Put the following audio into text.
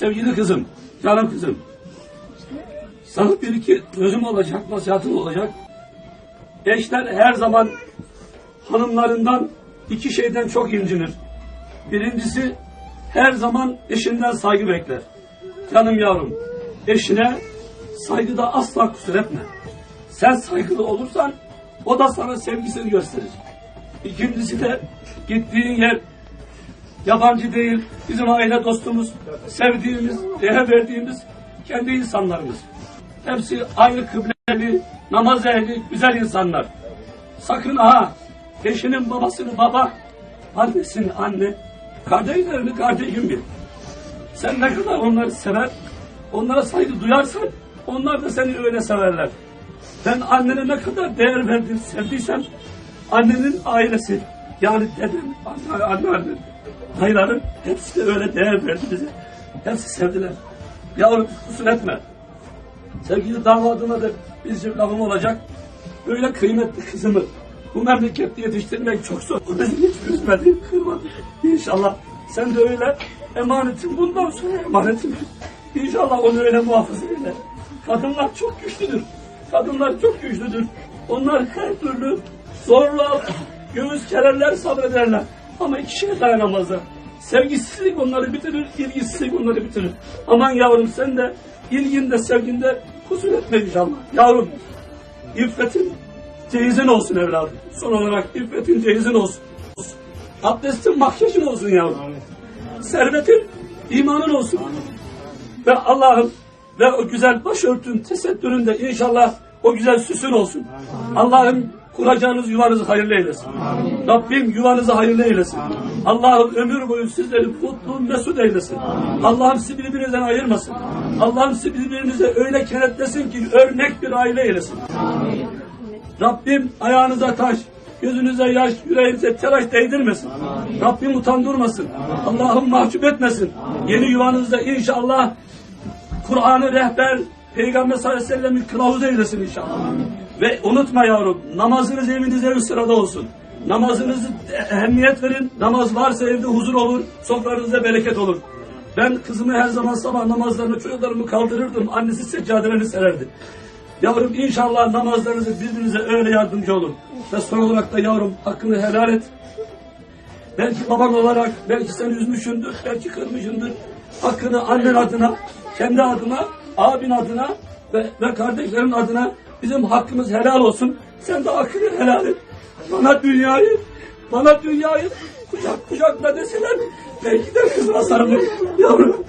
Sevgili kızım, canım kızım. Sana bir iki sözüm olacak, nasihatım olacak. Eşler her zaman hanımlarından iki şeyden çok incinir. Birincisi her zaman eşinden saygı bekler. Canım yavrum, eşine saygıda asla kusur etme. Sen saygılı olursan o da sana sevgisini gösterir. İkincisi de gittiğin yer yabancı değil, bizim aile dostumuz, sevdiğimiz, değer verdiğimiz kendi insanlarımız. Hepsi aynı kıbleli, namaz ehli, güzel insanlar. Sakın ha, eşinin babasını baba, annesini anne, kardeşlerini kardeşim bil. Sen ne kadar onları sever, onlara saygı duyarsan, onlar da seni öyle severler. Sen annene ne kadar değer verdin, sevdiysen, annenin ailesi, yani dedem, anne, anneannem, dayıların hepsi de öyle değer verdi bize. Hepsi sevdiler. Yavrum kusur etme. Sevgili damadıma da bir lafım olacak. Böyle kıymetli kızımı bu memlekette yetiştirmek çok zor. O beni hiç üzmedi, kırmadı. İnşallah sen de öyle emanetin bundan sonra emanetin. İnşallah onu öyle muhafaza eyle. Kadınlar çok güçlüdür. Kadınlar çok güçlüdür. Onlar her türlü zorla göğüs kererler sabrederler. Ama iki şeye dayanamazlar. Sevgisizlik onları bitirir, ilgisizlik onları bitirir. Aman yavrum sen de ilginde, sevginde kusur etme inşallah. Yavrum, iffetin cehizin olsun evladım. Son olarak iffetin cehizin olsun. Abdestin makyajın olsun yavrum. Servetin imanın olsun. Ve Allah'ım ve o güzel başörtün tesettüründe inşallah o güzel süsün olsun. Allah'ım kuracağınız yuvanızı hayırlı eylesin. Rabbim yuvanızı hayırlı eylesin. Allah'ım ömür boyu sizleri mutlu mesut eylesin. Allah'ım sizi birbirinizden ayırmasın. Allah'ım sizi birbirinize öyle kenetlesin ki örnek bir aile eylesin. Rabbim ayağınıza taş, gözünüze yaş, yüreğinize telaş değdirmesin. Rabbim utandırmasın. Allah'ım mahcup etmesin. Yeni yuvanızda inşallah Kur'an'ı rehber, Peygamber sallallahu aleyhi ve sellem'i kılavuz eylesin inşallah. Ve unutma yavrum, namazınız evinizde bir sırada olsun. Namazınızı ehemmiyet verin. Namaz varsa evde huzur olur, sofranızda bereket olur. Ben kızımı her zaman sabah namazlarını çocuklarımı kaldırırdım. Annesi seccadelerini sererdi. Yavrum inşallah namazlarınızı birbirinize öyle yardımcı olun. Ve son olarak da yavrum hakkını helal et. Belki baban olarak, belki seni üzmüşündür, belki kırmışındır. Hakkını annen adına, kendi adına, abin adına ve, ve kardeşlerin adına bizim hakkımız helal olsun. Sen de hakkını helal et. Bana dünyayı, bana dünyayı kucak kucakla deseler belki de kızma sarılır yavrum.